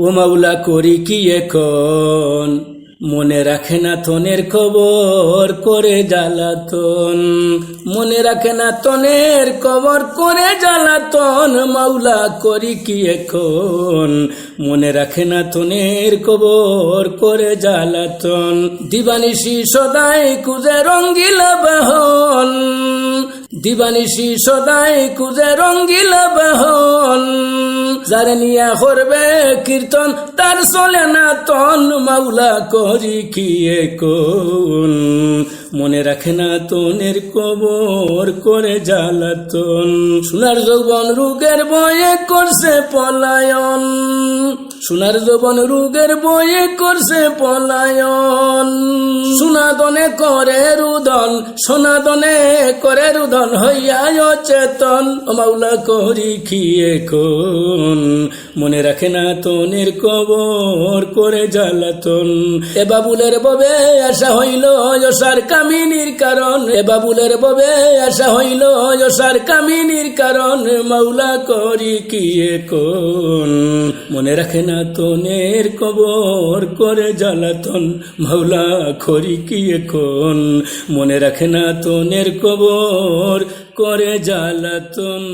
ও মাওলা করি কি এখন? মনে রাখে না তনের খবর করে জ্বালাতন। মনে রাখে না তনের খবর করে জ্বালাতন। মাওলা করি কি এখন? মনে রাখে না তনের খবর করে জ্বালাতন। দিবানিশি সদাই কুজে রঙ্গিলা বাহন। দিবানিশি সদাই কুজে রঙ্গিলা বাহন। যারে নিয়া করবে কীর্তন, তার চলে না তন মাউলা করি কি কোন? মনে রাখে না তনের কবর করে জ্বালাতন। সোনার যৌবন রোগের বয়ে করছে পলায়ন। সোনার যৌবন রোগের বয়ে করছে পলায়ন। সোনাদনে করে রুদন সোনাদনে করে রুদন হইয়া চেতন ও মাওলা করি খিয়ে কোন মনে রাখে না তনের কবর করে জ্বালাতন। এ বাবুলের ববে আশা হইল যশার কামিনীর কারণ। এ বাবুলের ববে আশা হইল যশার কামিনীর কারণ। মাওলা করি কিয়ে কোন মনে রাখে না তনের কবর করে জ্বালাতন মাওলা খরি কি এখন? মনে রাখে না তনের কবর করে জ্বালাতন